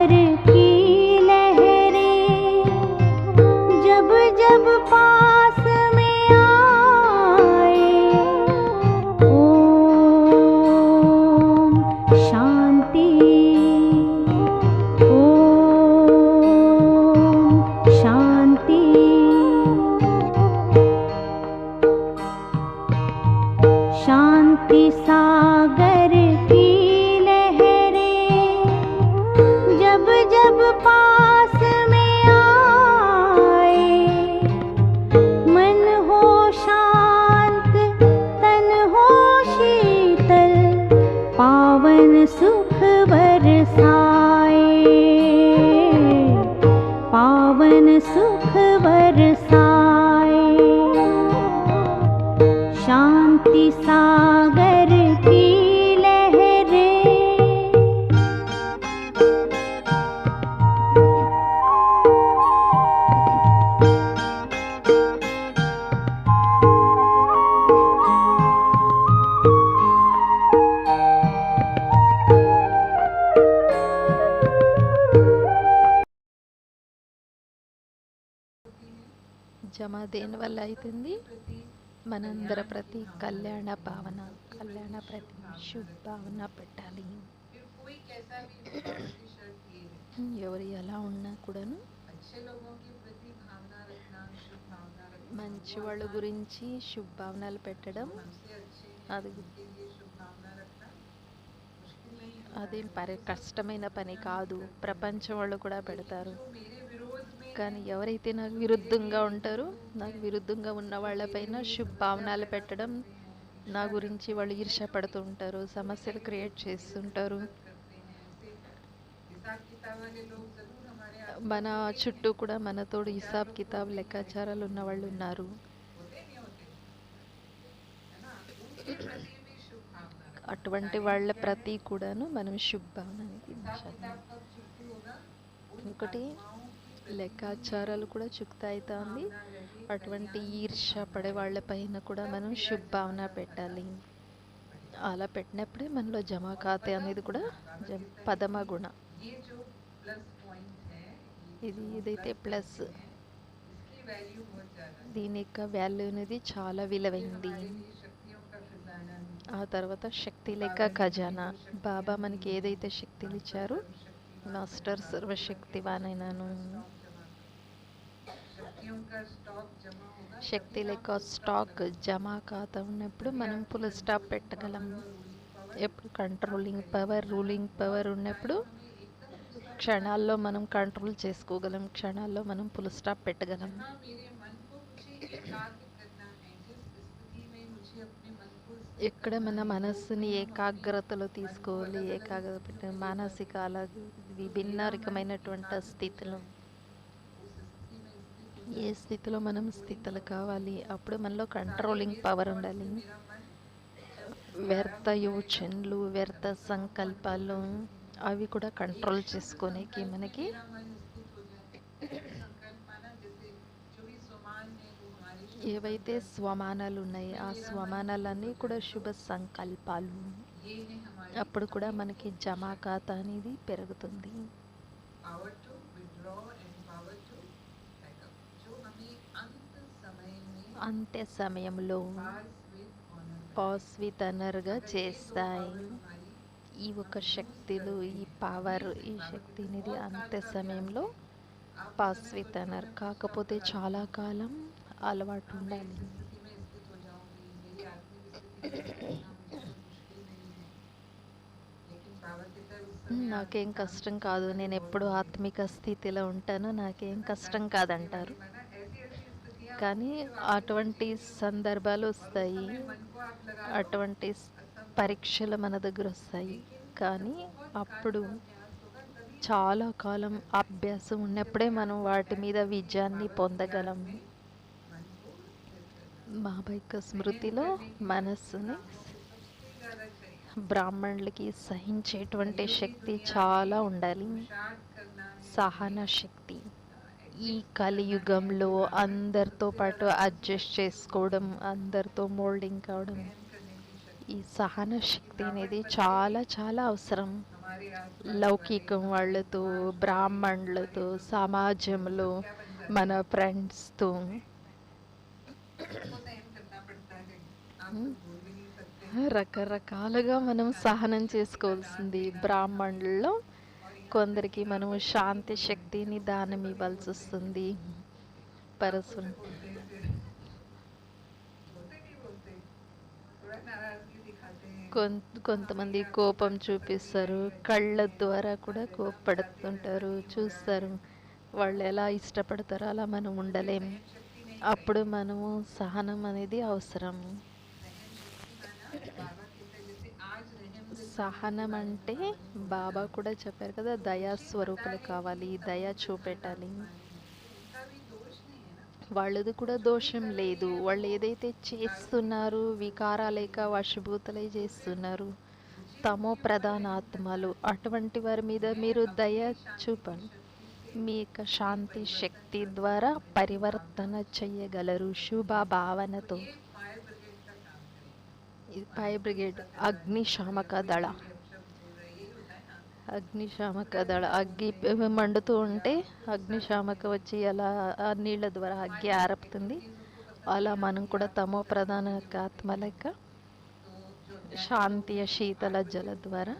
की शांति सागर की लहरें జమ దేని వల్ల అవుతుంది మనందర ప్రతి కళ్యాణ భావన కళ్యాణ ప్రతి శుభ భావన పెట్టాలి. ఎవరు ఎలా ఉన్నా కూడాను మంచి వాళ్ళ గురించి శుభభావనలు పెట్టడం అది అదేం పరి కష్టమైన పని కాదు. ప్రపంచం వాళ్ళు కూడా పెడతారు. కానీ ఎవరైతే నాకు విరుద్ధంగా ఉంటారో నాకు విరుద్ధంగా ఉన్న వాళ్ళపైన శుభభావనాలు పెట్టడం నా గురించి వాళ్ళు ఈర్ష్యపడుతూ ఉంటారు సమస్యలు క్రియేట్ చేస్తుంటారు. మన చుట్టూ కూడా మనతోడు హిసాబ్ కితాబ్ లెక్కాచారాలు ఉన్న వాళ్ళు ఉన్నారు. అటువంటి వాళ్ళ ప్రతి కూడాను మనం శుభభావనానికి ఇంకొకటి లెక్కాచారాలు కూడా ఉంది అటువంటి ఈర్ష పడే వాళ్ళ పైన కూడా మనం శుభావన పెట్టాలి. అలా పెట్టినప్పుడే మనలో జమాఖాతే అనేది కూడా పదమ గుణ. ఇది ఇదైతే ప్లస్ దీని యొక్క వాల్యూ అనేది చాలా విలువైంది. ఆ తర్వాత శక్తి లెక్క ఖజానా. బాబా మనకి ఏదైతే శక్తిని ఇచ్చారో మాస్టర్ సర్వశక్తివానైనాను. శక్తి లేక స్టాక్ జమ ఖాతా ఉన్నప్పుడు మనం ఫుల్ స్టాప్ పెట్టగలము ఎప్పుడు కంట్రోలింగ్ పవర్ రూలింగ్ పవర్ ఉన్నప్పుడు క్షణాల్లో మనం కంట్రోల్ చేసుకోగలం. క్షణాల్లో మనం ఫుల్ స్టాప్ పెట్టగలం. ఇక్కడ మన మనస్సుని ఏకాగ్రతలో తీసుకోవాలి. ఏకాగ్రత పెట్ట మానసిక అలా విభిన్న రకమైనటువంటి స్థితిలో ఏ స్థితిలో మనం స్థితులు కావాలి? అప్పుడు మనలో కంట్రోలింగ్ పవర్ ఉండాలి. వ్యర్థ యోచనలు వ్యర్థ సంకల్పాలు అవి కూడా కంట్రోల్ చేసుకునేకి మనకి ఏవైతే స్వమానాలు ఉన్నాయి ఆ స్వమానాలన్నీ కూడా శుభ సంకల్పాలు. అప్పుడు కూడా మనకి జమాఖాత అనేది పెరుగుతుంది. అంత్య సమయంలో పాస్ విత్ అనర్గా చేస్తాయి. ఈ ఒక శక్తులు ఈ పవర్ ఈ శక్తి అనేది అంత్య సమయంలో పాస్ విత్ అనర్ కాకపోతే చాలా కాలం అలవాటు ఉండాలి. నాకేం కష్టం కాదు. నేను ఎప్పుడు ఆత్మిక స్థితిలో ఉంటాను. నాకేం కష్టం కాదంటారు. కానీ అటువంటి సందర్భాలు వస్తాయి. అటువంటి పరీక్షలు మన దగ్గర వస్తాయి. కానీ అప్పుడు చాలా కాలం అభ్యాసం ఉన్నప్పుడే మనం వాటి మీద విజయాన్ని పొందగలం. బాబాయిక స్మృతిలో మనస్సుని బ్రాహ్మణులకి సహించేటువంటి శక్తి చాలా ఉండాలి. సహన శక్తి. ఈ కలియుగంలో అందరితో పాటు అడ్జస్ట్ చేసుకోవడం అందరితో మోల్డింగ్ కావడం ఈ సహన శక్తి అనేది చాలా చాలా అవసరం. లౌకికం వాళ్ళతో బ్రాహ్మణులతో సమాజంలో మన ఫ్రెండ్స్తో. రకరకాలుగా మనం సహనం చేసుకోవాల్సింది బ్రాహ్మణుల్లో. కొందరికి మనము శాంతి శక్తిని దానం ఇవ్వాల్సి వస్తుంది. పరసు కొంతమంది కోపం చూపిస్తారు. కళ్ళ ద్వారా కూడా కోపడుతుంటారు చూస్తారు. వాళ్ళు ఎలా ఇష్టపడతారో అలా మనం ఉండలేం. అప్పుడు మనము సహనం అనేది అవసరం. సహనం అంటే బాబా కూడా చెప్పారు కదా దయా స్వరూపులు కావాలి దయ చూపెట్టాలి. వాళ్ళది కూడా దోషం లేదు. వాళ్ళు ఏదైతే చేస్తున్నారు వికారాలేక వశభూతలే చేస్తున్నారు తమో ప్రధాన ఆత్మలు అటువంటి వారి మీద మీరు దయ చూపండి మీ యొక్క శాంతి శక్తి ద్వారా పరివర్తన చెయ్యగలరు శుభ భావనతో. ఫైర్ బ్రిగేడ్ అగ్నిశామక దళ. అగ్నిశామక దళ. అగ్గి మండుతూ ఉంటే అగ్నిశామక వచ్చి అలా నీళ్ళ ద్వారా అగ్గి ఆరపుతుంది. అలా మనం కూడా తమో ప్రధాన ఆత్మ లెక్క శాంతియ శీతల జల ద్వారా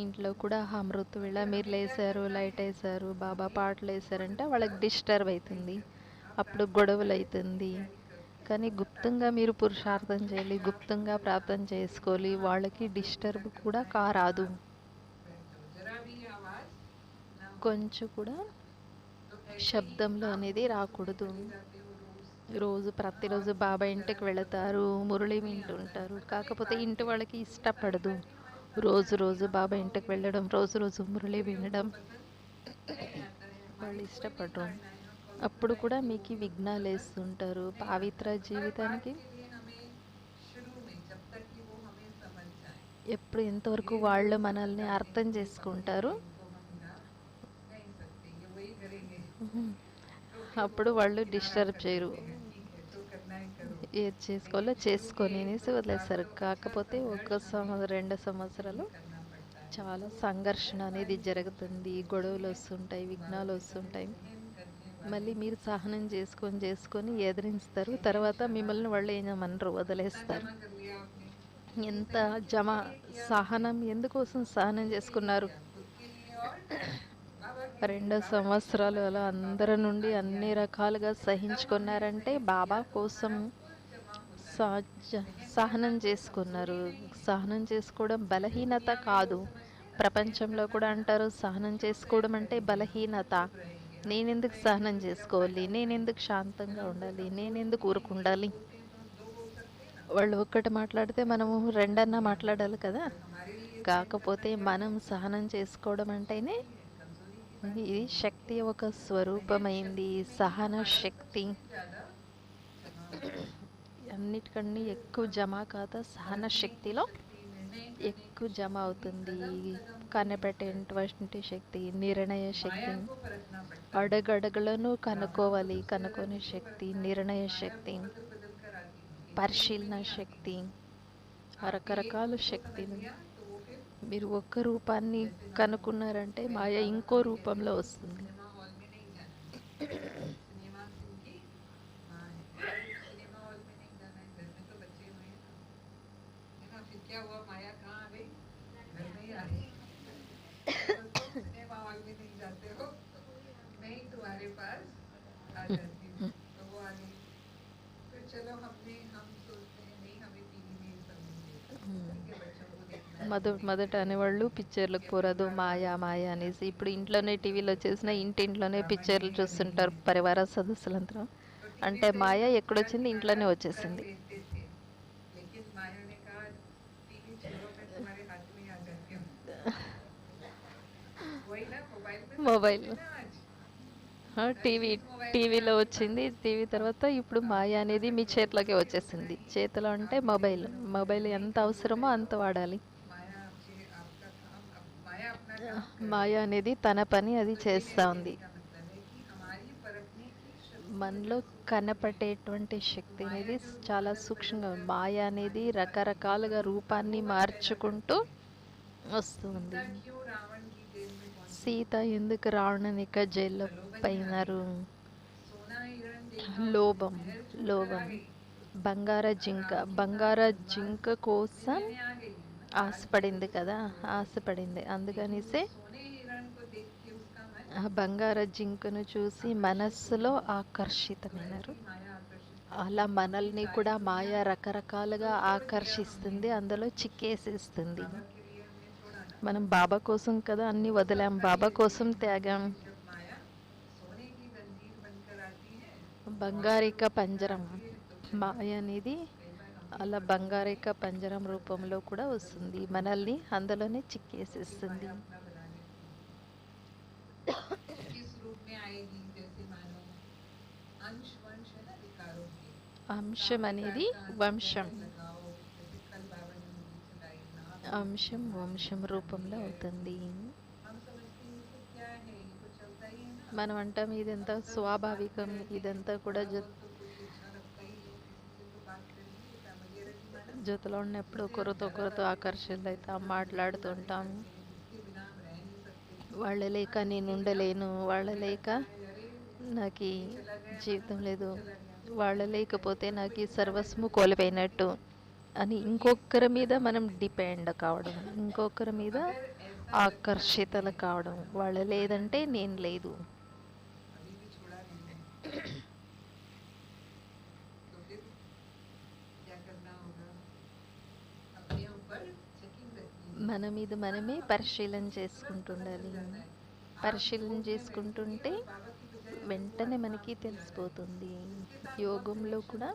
ఇంట్లో కూడా అమృత్ వేళ మీరు లేసారు లైట్ వేసారు బాబా పాటలు వేసారంటే వాళ్ళకి డిస్టర్బ్ అవుతుంది అప్పుడు గొడవలు అవుతుంది కానీ గుప్తంగా మీరు పురుషార్థం చేయాలి గుప్తంగా ప్రార్థన చేసుకోవాలి వాళ్ళకి డిస్టర్బ్ కూడా కారాదు. కొంచెం కూడా శబ్దంలో అనేది రాకూడదు. రోజు ప్రతిరోజు బాబాయ్ ఇంటికి వెళతారు మురళి వింటుంటారు. కాకపోతే ఇంటి వాళ్ళకి ఇష్టపడదు. రోజు రోజు బాబాయ్ ఇంటికి వెళ్ళడం రోజు రోజు మురళి వినడం వాళ్ళు ఇష్టపడరు. అప్పుడు కూడా మీకు విఘ్నాలు వేస్తుంటారు. పావిత్ర జీవితానికి ఎప్పుడు ఎంతవరకు వాళ్ళు మనల్ని అర్థం చేసుకుంటారు? అప్పుడు వాళ్ళు డిస్టర్బ్ చేయరు. ఏది చేసుకోవాలో చేసుకొని అనేసి వదిలేస్తారు. కాకపోతే ఒక సంవత్సరం రెండు సంవత్సరాలు చాలా సంఘర్షణ అనేది జరుగుతుంది. గొడవలు వస్తుంటాయి విఘ్నాలు వస్తుంటాయి. మళ్ళీ మీరు సహనం చేసుకొని చేసుకొని ఎదిరిస్తారు. తర్వాత మిమ్మల్ని వాళ్ళు ఏమనరు వదిలేస్తారు. ఎంత జమ సహనం ఎందుకోసం సహనం చేసుకున్నారు? రెండో సంవత్సరాలు అలా అందరి నుండి అన్ని రకాలుగా సహించుకున్నారంటే బాబా కోసం సహజ సహనం చేసుకున్నారు. సహనం చేసుకోవడం బలహీనత కాదు. ప్రపంచంలో కూడా అంటారు సహనం చేసుకోవడం అంటే బలహీనత. నేనెందుకు సహనం చేసుకోవాలి? నేనెందుకు శాంతంగా ఉండాలి? నేనెందుకు ఊరుకుండాలి? వాళ్ళు ఒక్కటి మాట్లాడితే మనము రెండన్నా మాట్లాడాలి కదా? కాకపోతే మనం సహనం చేసుకోవడం అంటేనే ఇది శక్తి ఒక స్వరూపమైంది. సహన శక్తి. అన్నిటికన్నీ ఎక్కువ జమ ఖాతా సహన శక్తిలో ఎక్కువ జమ అవుతుంది. కనబెట్టేటువంటి శక్తి నిర్ణయ శక్తి. అడుగడుగులను కనుక్కోవాలి కనుక్కునే శక్తి నిర్ణయ శక్తి పరిశీలన శక్తి రకరకాల శక్తిని మీరు ఒక్క రూపాన్ని కనుక్కున్నారంటే మాయ ఇంకో రూపంలో వస్తుంది. మొదటి మొదట అనేవాళ్ళు పిక్చర్లకు పోరాదు మాయా మాయా అనేసి. ఇప్పుడు ఇంట్లోనే టీవీలో వచ్చేసిన ఇంటింట్లోనే పిక్చర్లు చూస్తుంటారు పరివార సదస్సులంతా అంటే మాయా ఎక్కడొచ్చింది? ఇంట్లోనే వచ్చేసింది. మొబైల్ టీవీ టీవీలో వచ్చింది. టీవీ తర్వాత ఇప్పుడు మాయ అనేది మీ చేతిలోకి వచ్చేసింది. చేతిలో అంటే మొబైల్. మొబైల్ ఎంత అవసరమో అంత వాడాలి. మాయ అనేది తన పని అది చేస్తూ ఉంది మనలో కనపడేటువంటి శక్తి అనేది చాలా సూక్ష్మంగా మాయ అనేది రకరకాలుగా రూపాన్ని మార్చుకుంటూ వస్తుంది. సీత ఎందుకు రావణని ఇక జైల్లో పోయినారు? లోభం లోభం. బంగార జింక బంగార జింక కోసం ఆశపడింది కదా ఆశపడింది. అందుకనేసి ఆ బంగార జింకను చూసి మనస్సులో ఆకర్షితమైనారు. అలా మనల్ని కూడా మాయా రకరకాలుగా ఆకర్షిస్తుంది అందులో చిక్కేసేస్తుంది. మనం బాబా కోసం కదా అన్ని వదిలాం బాబా కోసం త్యాగం. బంగారిక పంజరం మాయ అనేది అలా బంగారిక పంజరం రూపంలో కూడా వస్తుంది. మనల్ని అందులోనే చిక్కేసేస్తుంది. అంశం అనేది వంశం. అంశం వంశం రూపంలో అవుతుంది. మనం అంటాం ఇదంతా స్వాభావికం ఇదంతా కూడా జతలో ఉన్నప్పుడు ఒకరితో ఒకరితో ఆకర్షితులైతాం మాట్లాడుతుంటాం వాళ్ళ లేక నేను ఉండలేను వాళ్ళ లేక నాకు జీవితం లేదు వాళ్ళ లేకపోతే నాకు సర్వస్వము కోల్పోయినట్టు అని ఇంకొకరి మీద మనం డిపెండ్ కావడం ఇంకొకరి మీద ఆకర్షితలు కావడం వాళ్ళు లేదంటే నేను లేదు. మన మీద మనమే పరిశీలన చేసుకుంటుండాలి. పరిశీలన చేసుకుంటుంటే వెంటనే మనకి తెలిసిపోతుంది. యోగంలో కూడా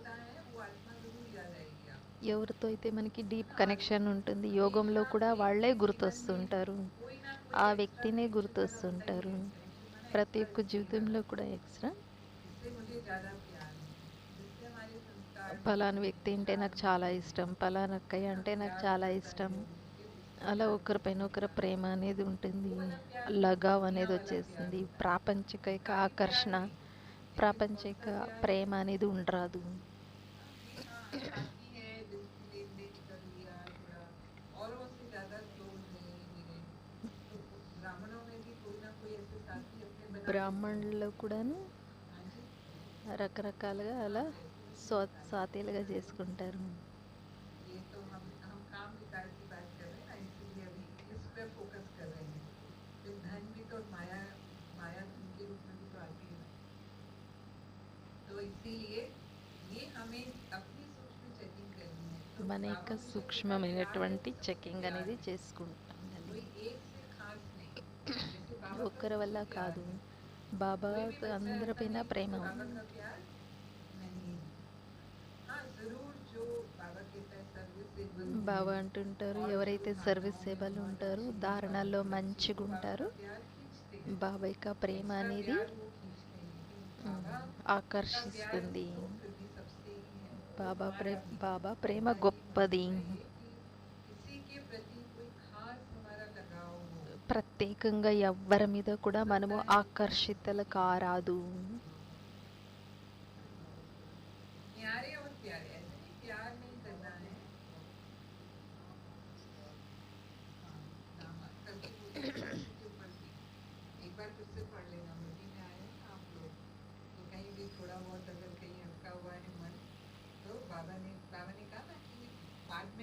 ఎవరితో అయితే మనకి డీప్ కనెక్షన్ ఉంటుంది యోగంలో కూడా వాళ్ళే గుర్తొస్తుంటారు. ఆ వ్యక్తినే గుర్తొస్తుంటారు. ప్రతి ఒక్క జీవితంలో కూడా ఎక్స్ట్రా. ఫలానా వ్యక్తి అంటే నాకు చాలా ఇష్టం ఫలానా అక్కయ్య అంటే నాకు చాలా ఇష్టం. అలా ఒకరిపైన ఒకరి ప్రేమ అనేది ఉంటుంది. లగావ్ అనేది వచ్చేసింది. ప్రాపంచిక ఆకర్షణ ప్రాపంచిక ప్రేమ అనేది ఉండరాదు. బ్రాహ్మణులు కూడాను రకరకాలుగా అలా స్వ సాతీలుగా చేసుకుంటారు. మన యొక్క సూక్ష్మమైనటువంటి చెకింగ్ అనేది చేసుకుంటామండి ఒక్కరి వల్ల కాదు. బాబా అందరిపైన ప్రేమ. బాబా అంటుంటారు ఎవరైతే సర్వీస్ సేవలు ఉంటారో దారుణాల్లో మంచిగా ఉంటారు. బాబాయ్ ప్రేమ అనేది ఆకర్షిస్తుంది. బాబా ప్రే బాబా ప్రేమ గొప్పది. ప్రత్యేకంగా ఎవ్వరి మీద కూడా మనము ఆకర్షితలు కారాదు.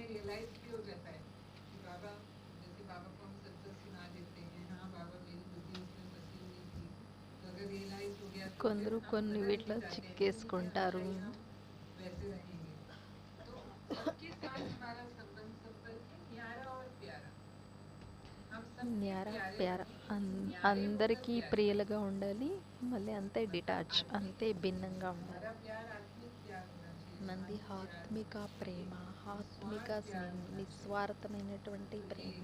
बाद में रियलाइज भी हो जाता है कि बाबा जैसे बाबा को हम सत्संग सुना देते हैं हाँ बाबा मेरी बुद्धि उसमें फंसी हुई थी तो अगर रियलाइज हो गया तो फिर కొందరు हम కొన్ని बदल వీటిలో नहीं जाते हैं, చిక్కేసుకుంటారు हम वैसे रहेंगे तो सबके साथ हमारा संबंध संपर्क है न्यारा और प्यारा हम सब న్యార ప్యార అన్- అందరికీ ప్రియులుగా ఉండాలి మళ్ళీ అంతే డిటాచ్ అంతే భిన్నంగా ఉండాలి ఉన్నది ఆత్మిక ప్రేమ ఆత్మిక నిస్వార్థమైనటువంటి ప్రేమ.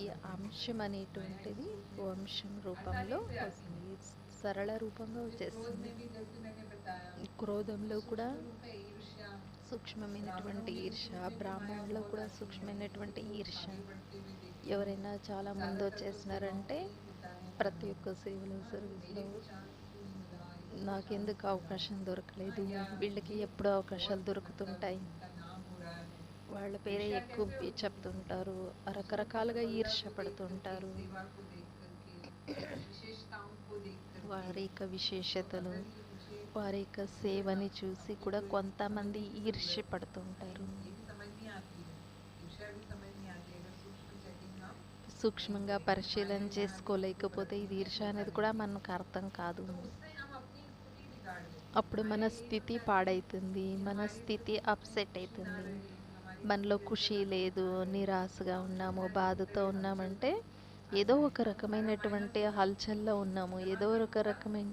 ఈ అంశం అనేటువంటిది వంశం రూపంలో వస్తుంది. సరళ రూపంగా వచ్చేస్తుంది. క్రోధంలో కూడా సూక్ష్మమైనటువంటి ఈర్ష బ్రాహ్మణంలో కూడా సూక్ష్మమైనటువంటి ఈర్ష. ఎవరైనా చాలా ముందు వచ్చేసినారంటే ప్రతి ఒక్క సేవలు సర్వీస్లో నాకెందుకు అవకాశం దొరకలేదు. వీళ్ళకి ఎప్పుడు అవకాశాలు దొరుకుతుంటాయి. వాళ్ళ పేరే ఎక్కువ చెప్తుంటారు. రకరకాలుగా ఈర్ష పడుతుంటారు వారి యొక్క విశేషతలు వారి యొక్క సేవని చూసి కూడా కొంతమంది ఈర్ష్య పడుతుంటారు సూక్ష్మంగా పరిశీలన చేసుకోలేకపోతే ఈ ఈర్ష అనేది కూడా మనకు అర్థం కాదు. అప్పుడు మన స్థితి పాడైతుంది మన స్థితి అప్సెట్ అవుతుంది మనలో ఖుషి లేదు నిరాశగా ఉన్నాము బాధతో ఉన్నామంటే ఏదో ఒక రకమైనటువంటి హల్చల్లో ఉన్నాము. ఏదో ఒక రకమైన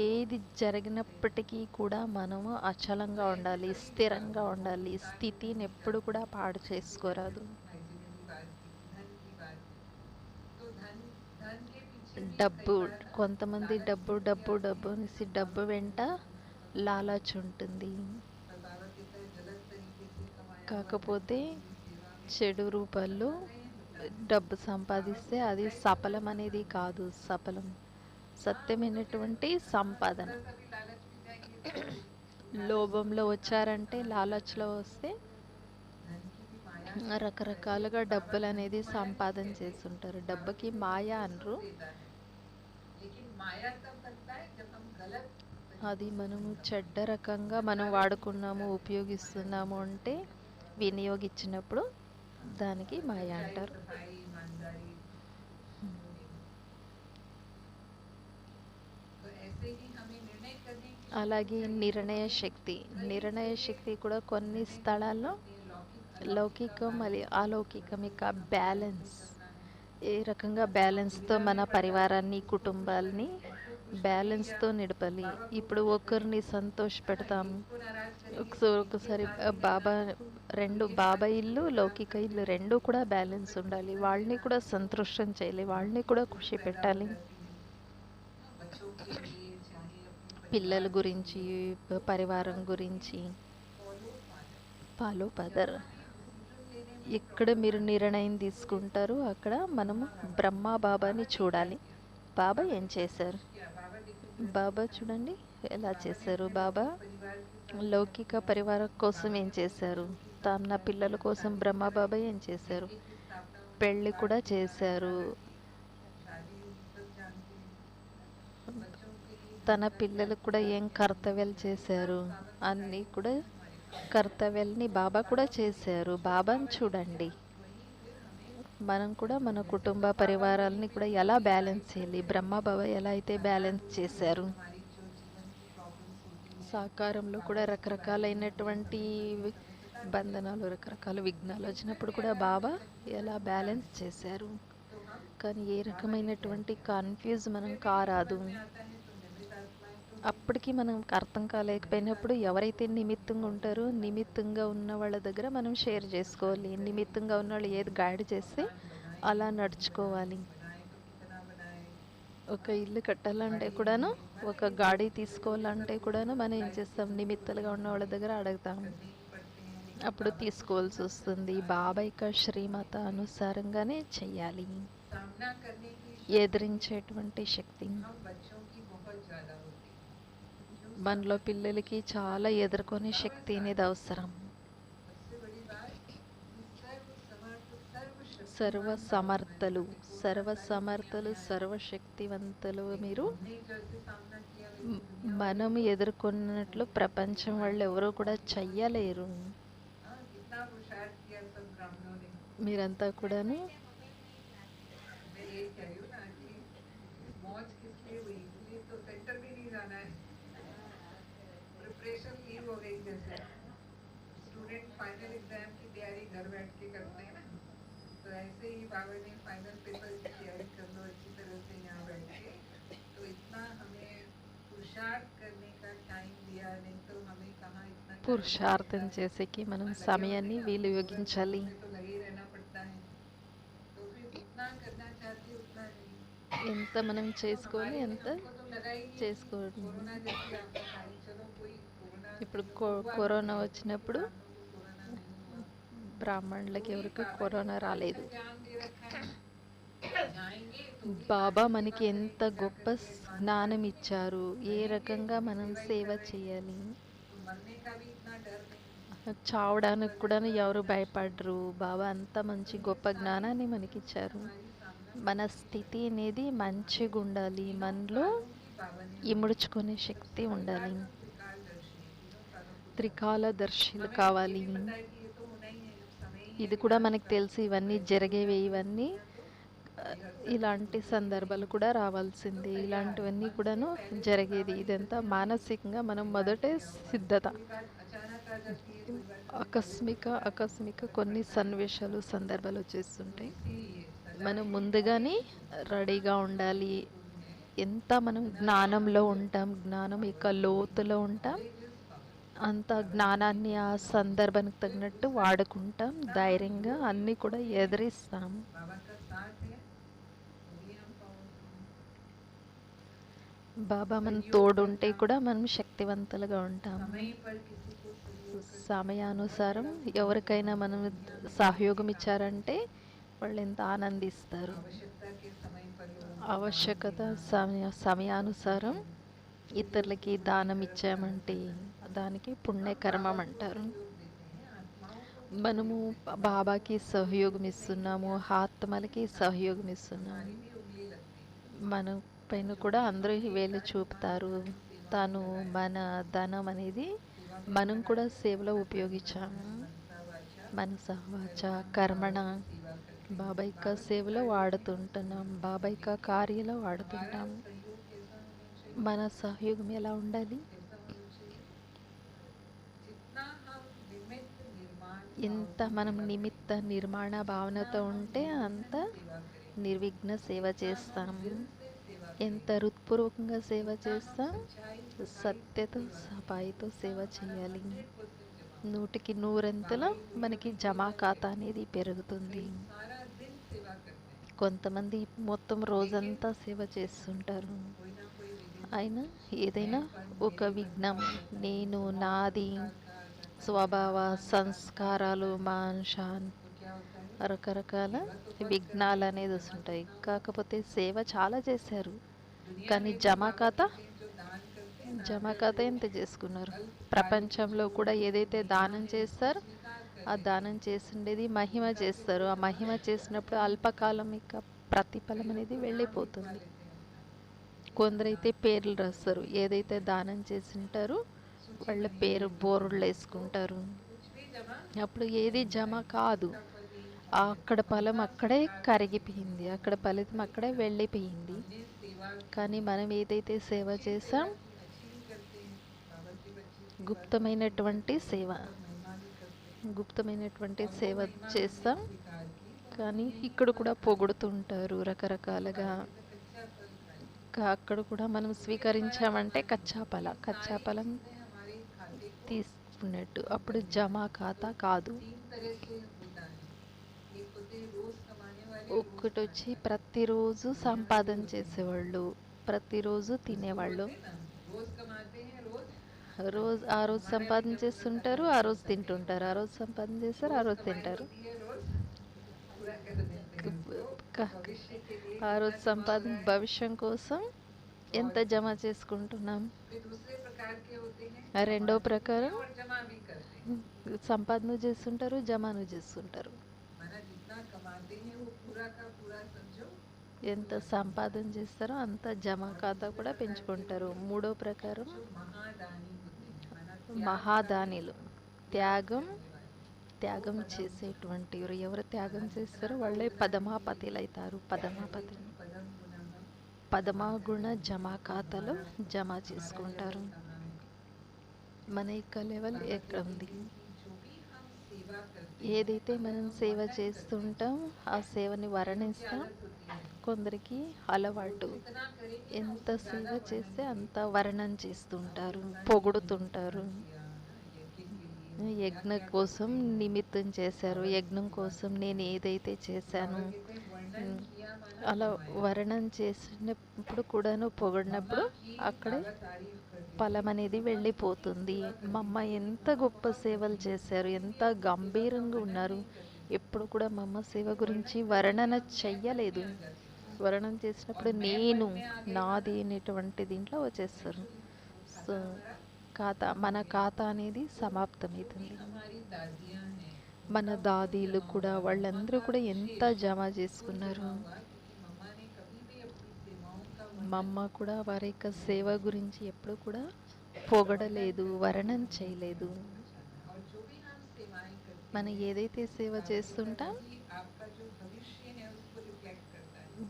ఏది జరిగినప్పటికీ కూడా మనము అచలంగా ఉండాలి స్థిరంగా ఉండాలి. స్థితిని ఎప్పుడు కూడా పాడు చేసుకోరాదు. డబ్బు కొంతమంది డబ్బు డబ్బు డబ్బు అనేసి డబ్బు వెంట లాలాచి ఉంటుంది. కాకపోతే చెడు రూపాలు డబ్బు సంపాదిస్తే అది సఫలం అనేది కాదు సఫలం. సత్యమైనటువంటి సంపాదన. లోభంలో వచ్చారంటే లాలచ్లో వస్తే రకరకాలుగా డబ్బులు అనేది సంపాదన చేస్తుంటారు. డబ్బుకి మాయ అనరు. అది మనము చెడ్డ రకంగా మనం వాడుకున్నాము ఉపయోగిస్తున్నాము అంటే వినియోగించినప్పుడు దానికి మాయ అంటారు. అలాగే నిర్ణయ శక్తి. నిర్ణయ శక్తి కూడా కొన్ని స్థలాల్లో లౌకికం మరియు అలౌకికం యొక్క బ్యాలెన్స్. ఏ రకంగా బ్యాలెన్స్తో మన పరివారాన్ని కుటుంబాల్ని బ్యాలెన్స్తో నిడపాలి. ఇప్పుడు ఒకరిని సంతోష పెడతాము ఒకసారి బాబా రెండు బాబా ఇల్లు లౌకిక ఇల్లు రెండు కూడా బ్యాలెన్స్ ఉండాలి. వాళ్ళని కూడా సంతృష్టం చేయాలి. వాళ్ళని కూడా ఖుషి పెట్టాలి. పిల్లల గురించి పరివారం గురించి. పాలో పదర్ ఎక్కడ మీరు నిర్ణయం తీసుకుంటారో. అక్కడ మనము బ్రహ్మ బాబాని చూడాలి. బాబా ఏం చేశారు? బాబా చూడండి ఎలా చేశారు? బాబా లౌకిక పరివారం కోసం ఏం చేశారు? తన పిల్లల కోసం బ్రహ్మ బాబా ఏం చేశారు? పెళ్ళి కూడా చేశారు. తన పిల్లలకు కూడా ఏం కర్తవ్యాలు చేశారు? అన్నీ కూడా కర్తవ్యాలని బాబా కూడా చేశారు. బాబాని చూడండి. మనం కూడా మన కుటుంబ పరివారాలని కూడా ఎలా బ్యాలెన్స్ చేయాలి? బ్రహ్మ బాబా ఎలా అయితే బ్యాలెన్స్ చేశారు? సాకారంలో కూడా రకరకాలైనటువంటి బంధనాలు రకరకాల విఘ్నాలు వచ్చినప్పుడు కూడా బాబా ఎలా బ్యాలెన్స్ చేశారు? కానీ ఏ రకమైనటువంటి కన్ఫ్యూజ్ మనం కారాదు. అప్పటికి మనకు అర్థం కాలేకపోయినప్పుడు ఎవరైతే నిమిత్తంగా ఉంటారో నిమిత్తంగా ఉన్న వాళ్ళ దగ్గర మనం షేర్ చేసుకోవాలి. నిమిత్తంగా ఉన్న వాళ్ళు ఏది గైడ్ చేస్తే అలా నడుచుకోవాలి. ఒక ఇల్లు కట్టాలంటే కూడాను ఒక గాడి తీసుకోవాలంటే కూడాను మనం ఏం చేస్తాం? నిమిత్తాలుగా ఉన్న వాళ్ళ దగ్గర అడుగుతాం. అప్పుడు తీసుకోవాల్సి వస్తుంది. బాబాయ్ కా శ్రీమాత అనుసారంగానే చెయ్యాలి. ఎదిరించేటువంటి శక్తి. మనలో పిల్లలకి చాలా ఎదుర్కొనే శక్తి అనేది అవసరం. సర్వ సమర్థలు సర్వ సమర్థలు సర్వశక్తివంతులు మీరు మనం ఎదుర్కొన్నట్లు ప్రపంచం వాళ్ళు ఎవరూ కూడా చెయ్యలేరు. మీరంతా కూడాను जैसे स्टूडेंट फाइनल एग्जाम की तैयारी घर बैठ के करते हैं ना तो ऐसे ही बाबा ने फाइनल पेपर की तैयारी कर लो अच्छी तरह से यहाँ बैठ के तो इतना हमें पुरुषार्थ करने का टाइम दिया नहीं तो हमें कहाँ इतना time పురుషార్థం मिलता है। చేసేకి మనం సమయాన్ని వినియోగించాలి उसमें तो लगे ही रहना पड़ता है तो फिर जितना करना चाहते उतना नहीं ఎంత మనం చేసుకోవాలి ఎంత हमको ఇప్పుడు కరోనా వచ్చినప్పుడు బ్రాహ్మణులకి ఎవరికి కరోనా రాలేదు. బాబా మనకి ఎంత గొప్ప జ్ఞానం ఇచ్చారు ఏ రకంగా మనం సేవ చేయాలి? చావడానికి కూడా ఎవరు భయపడరు. బాబా అంత మంచి గొప్ప జ్ఞానాన్ని మనకిచ్చారు. మన స్థితి అనేది మంచిగా ఉండాలి మనలో ఇముడుచుకునే శక్తి ఉండాలి. త్రికాలదర్శులు కావాలి. ఇది కూడా మనకు తెలిసి ఇవన్నీ జరిగేవి ఇవన్నీ ఇలాంటి సందర్భాలు కూడా రావాల్సింది. ఇలాంటివన్నీ కూడాను జరిగేది. ఇదంతా మానసికంగా మనం మొదటే సిద్ధత. ఆకస్మిక ఆకస్మిక కొన్ని సన్నివేశాలు సందర్భాలు వచ్చేస్తుంటాయి. మనం ముందుగానే రెడీగా ఉండాలి. ఎంత మనం జ్ఞానంలో ఉంటాం జ్ఞానం యొక్క లోతులో ఉంటాం అంత జ్ఞానాన్ని ఆ సందర్భానికి తగినట్టు వాడుకుంటాం ధైర్యంగా అన్నీ కూడా ఎదిరిస్తాం. బాబా మన తోడుంటే కూడా మనం శక్తివంతులుగా ఉంటాం. సమయానుసారం ఎవరికైనా మనం సహయోగం ఇచ్చారంటే వాళ్ళు ఎంత ఆనందిస్తారు. ఆవశ్యకత సమయ సమయానుసారం ఇతరులకి దానం ఇచ్చామంటే దానికి పుణ్యకర్మం అంటారు. మనము బాబాకి సహయోగం ఇస్తున్నాము ఆత్మలకి సహయోగం ఇస్తున్నాము. మన పైన కూడా అందరూ వేలు చూపుతారు. తను మన ధనం అనేది మనం కూడా సేవలో ఉపయోగించాము. మన సహవాచ కర్మణ బాబాయిక సేవలో వాడుతుంటున్నాం బాబాయిక కార్యలో వాడుతుంటాం. మన సహయోగం ఎలా ఉండాలి? ఎంత మనం నిమిత్త నిర్మాణ భావనతో ఉంటే అంత నిర్విఘ్న సేవ చేస్తాం. ఎంత హృత్పూర్వకంగా సేవ చేస్తాం సత్యతో సపాయితో సేవ చేయాలి. నూటికి నూరంతుల మనకి జమా ఖాతా అనేది పెరుగుతుంది. కొంతమంది మొత్తం రోజంతా సేవ చేస్తుంటారు. అయినా ఏదైనా ఒక విఘ్నం నేను నాది స్వభావ సంస్కారాలు మాన్షాన్ రకరకాల విఘ్నాలు అనేది వస్తుంటాయి. కాకపోతే సేవ చాలా చేశారు. కానీ జమాఖాత జమాఖాత ఎంత చేసుకున్నారు? ప్రపంచంలో కూడా ఏదైతే దానం చేస్తారో ఆ దానం చేసిండేది మహిమ చేస్తారు. ఆ మహిమ చేసినప్పుడు అల్పకాలం ఇక ప్రతిఫలం అనేది వెళ్ళిపోతుంది. కొందరైతే పేర్లు రాస్తారు. ఏదైతే దానం చేసింటారో వాళ్ళ పేరు బోరుళ్ళు వేసుకుంటారు. అప్పుడు ఏది జమ కాదు. అక్కడ ఫలం అక్కడే కరిగిపోయింది. అక్కడ ఫలితం అక్కడే వెళ్ళిపోయింది. కానీ మనం ఏదైతే సేవ చేసాం గుప్తమైనటువంటి సేవ. గుప్తమైనటువంటి సేవ చేస్తాం. కానీ ఇక్కడ కూడా పొగుడుతుంటారు రకరకాలుగా. అక్కడ కూడా మనం స్వీకరించామంటే కచ్చాపల. కచ్చాపలం తీసుకున్నట్టు. అప్పుడు జమా ఖాతా కాదు. ఒక్కటి వచ్చి ప్రతిరోజు సంపాదన చేసేవాళ్ళు. ప్రతిరోజు తినేవాళ్ళు. రోజు ఆ రోజు సంపాదన చేస్తుంటారు ఆ రోజు తింటుంటారు. ఆ రోజు సంపాదన చేస్తారు ఆ రోజు తింటారు. ఆ రోజు సంపాదన భవిష్యం కోసం ఎంత జమ చేసుకుంటున్నాం? రెండో ప్రకారం సంపాదన చేస్తుంటారు జమాను చేస్తుంటారు. ఎంత సంపాదన చేస్తారో అంత జమా ఖాతా కూడా పెంచుకుంటారు. మూడో ప్రకారం మహాదానిలు. త్యాగం త్యాగం చేసేటువంటి ఎవరు త్యాగం చేస్తారో వాళ్ళే పదమాపతిలు అవుతారు. పదమాపతి పదమా గుణ జమా ఖాతాలో జమ చేసుకుంటారు. మన యొక్క లెవెల్ ఎక్కడ ఉంది? ఏదైతే మనం సేవ చేస్తుంటాం ఆ సేవని వరణిస్తాం కొందరికి అలవాటు. ఎంత సేవ చేస్తే అంత వర్ణం చేస్తుంటారు పొగుడుతుంటారు. యజ్ఞం కోసం నిమిత్తం చేశారు యజ్ఞం కోసం నేను ఏదైతే చేశాను అలా వర్ణం చేసినప్పుడు కూడాను పొగిడినప్పుడు అక్కడే ఫలం అనేది వెళ్ళిపోతుంది. మా అమ్మ ఎంత గొప్ప సేవలు చేశారు ఎంత గంభీరంగా ఉన్నారు. ఎప్పుడు కూడా మా అమ్మ సేవ గురించి వర్ణన చెయ్యలేదు. వర్ణన చేసినప్పుడు నేను నాది అనేటువంటి దీంట్లో వచ్చేస్తారు. సో ఖాతా మన ఖాతా అనేది సమాప్తమవుతుంది. మన దాదీలు కూడా వాళ్ళందరూ కూడా ఎంత జమ చేసుకున్నారు. మా అమ్మ కూడా వారి యొక్క సేవ గురించి ఎప్పుడూ కూడా పొగడలేదు వర్ణన చేయలేదు. మనం ఏదైతే సేవ చేస్తుంటాం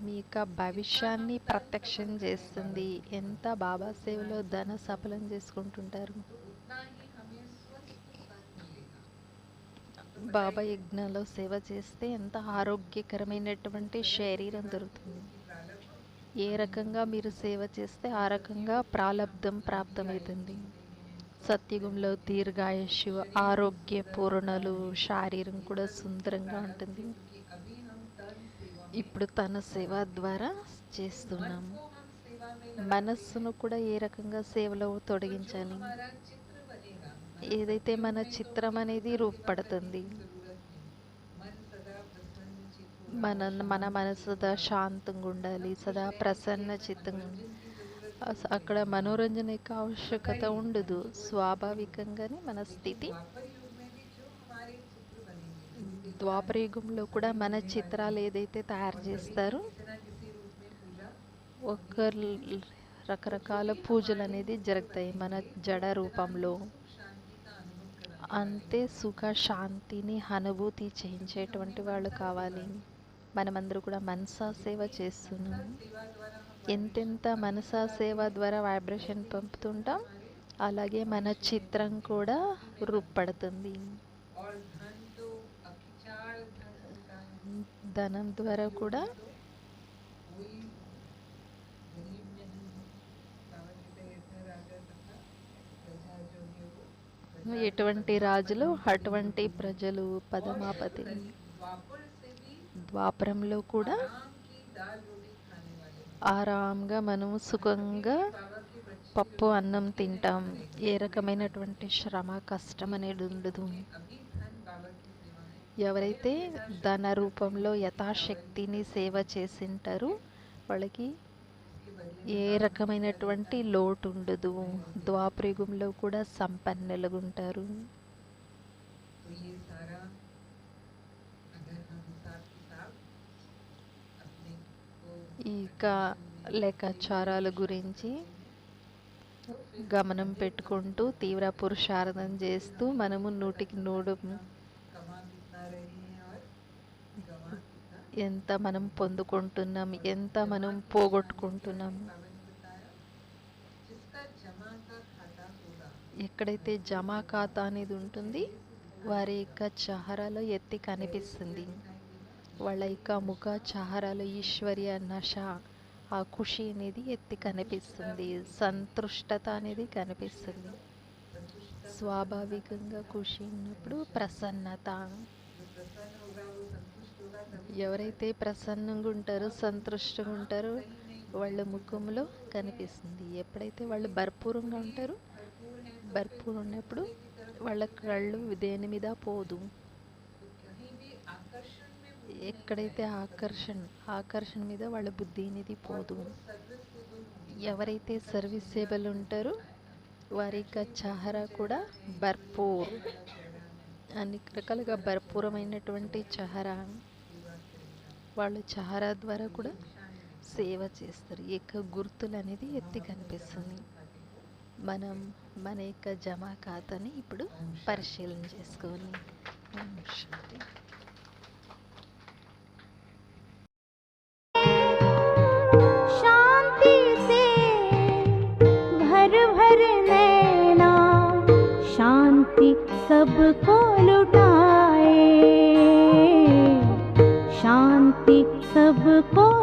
మీ యొక్క భవిష్యాన్ని ప్రత్యక్షం చేస్తుంది. ఎంత బాబా సేవలో ధన సఫలం చేసుకుంటుంటారు. బాబా యజ్ఞంలో సేవ చేస్తే ఎంత ఆరోగ్యకరమైనటువంటి శరీరం దొరుకుతుంది. ఏ రకంగా మీరు సేవ చేస్తే ఆ రకంగా ప్రాలబ్ధం ప్రాప్తమవుతుంది. సత్యుగంలో దీర్ఘాయుషు ఆరోగ్య పూర్ణలు శారీరం కూడా సుందరంగా ఉంటుంది. ఇప్పుడు తన సేవ ద్వారా చేస్తున్నాము మనస్సును కూడా ఏ రకంగా సేవలో తొడగించాలి? ఏదైతే మన చిత్రం అనేది రూపపడుతుంది మన మన మనసు సదా శాంతంగా ఉండాలి సదా ప్రసన్న చిత్తంగా అక్కడ మనోరంజన యొక్క ఆవశ్యకత ఉండదు. స్వాభావికంగానే మన స్థితి ద్వాపరయుగంలో కూడా మన చిత్రాలు ఏదైతే తయారు చేస్తారు ఒక రకరకాల పూజలు అనేది జరుగుతాయి. మన జడ రూపంలో అంతే సుఖ శాంతిని అనుభూతి చేయించేటువంటి వాళ్ళు కావాలి. మనమందరూ కూడా మనసా సేవ చేస్తున్నాం. ఎంతెంత మనసా సేవ ద్వారా వైబ్రేషన్ పంపుతుంటాం అలాగే మన చిత్రం కూడా రూపడుతుంది ధనం ద్వారా కూడా ఎటువంటి రాజులు అటువంటి ప్రజలు పదమాపతి. ద్వాపరంలో కూడా ఆరాంగా మనము సుఖంగా పప్పు అన్నం తింటాం. ఏ రకమైనటువంటి శ్రమ కష్టం అనేది ఉండదు. ఎవరైతే ధన రూపంలో యథాశక్తిని సేవ చేసింటారో వాళ్ళకి ఏ రకమైనటువంటి లోటు ఉండదు. ద్వాపరిగుంలో కూడా సంపన్నులుగా ఉంటారు ఇక చారాల గురించి గమనం పెట్టుకుంటూ తీవ్ర పురుషార్థం చేస్తూ మనము నూటికి నూడు ఎంత మనం పొందుకుంటున్నాం ఎంత మనం పోగొట్టుకుంటున్నాం. ఎక్కడైతే జమా ఖాతా అనేది ఉంటుంది వారి యొక్క చహరాలో ఎత్తి కనిపిస్తుంది. వాళ్ళ యొక్క ముఖ చహారాలు ఈశ్వర్య నష ఆ ఖుషి అనేది ఎత్తి కనిపిస్తుంది. సంతృష్టత అనేది కనిపిస్తుంది. స్వాభావికంగా ఖుషి ఉన్నప్పుడు ప్రసన్నత. ఎవరైతే ప్రసన్నంగా ఉంటారో సంతృష్టంగా ఉంటారో వాళ్ళ ముఖంలో కనిపిస్తుంది. ఎప్పుడైతే వాళ్ళు భర్పూరంగా ఉంటారో భర్పూరు ఉన్నప్పుడు వాళ్ళ కళ్ళు దేని మీద పోదు. ఎక్కడైతే ఆకర్షణ ఆకర్షణ మీద వాళ్ళ బుద్ధి అనేది పోదు. ఎవరైతే సర్వీసేబుల్ ఉంటారో వారి యొక్క చహరా కూడా భర్పూర్ అన్ని రకాలుగా భర్పూరమైనటువంటి చహరా. వాళ్ళ చహరా ద్వారా కూడా సేవ చేస్తారు. ఈ యొక్క గుర్తులు అనేది ఎత్తి కనిపిస్తుంది. మనం మన యొక్క జమా ఖాతాని ఇప్పుడు పరిశీలన చేసుకోవాలి. सबको लुटाए। शांति सबको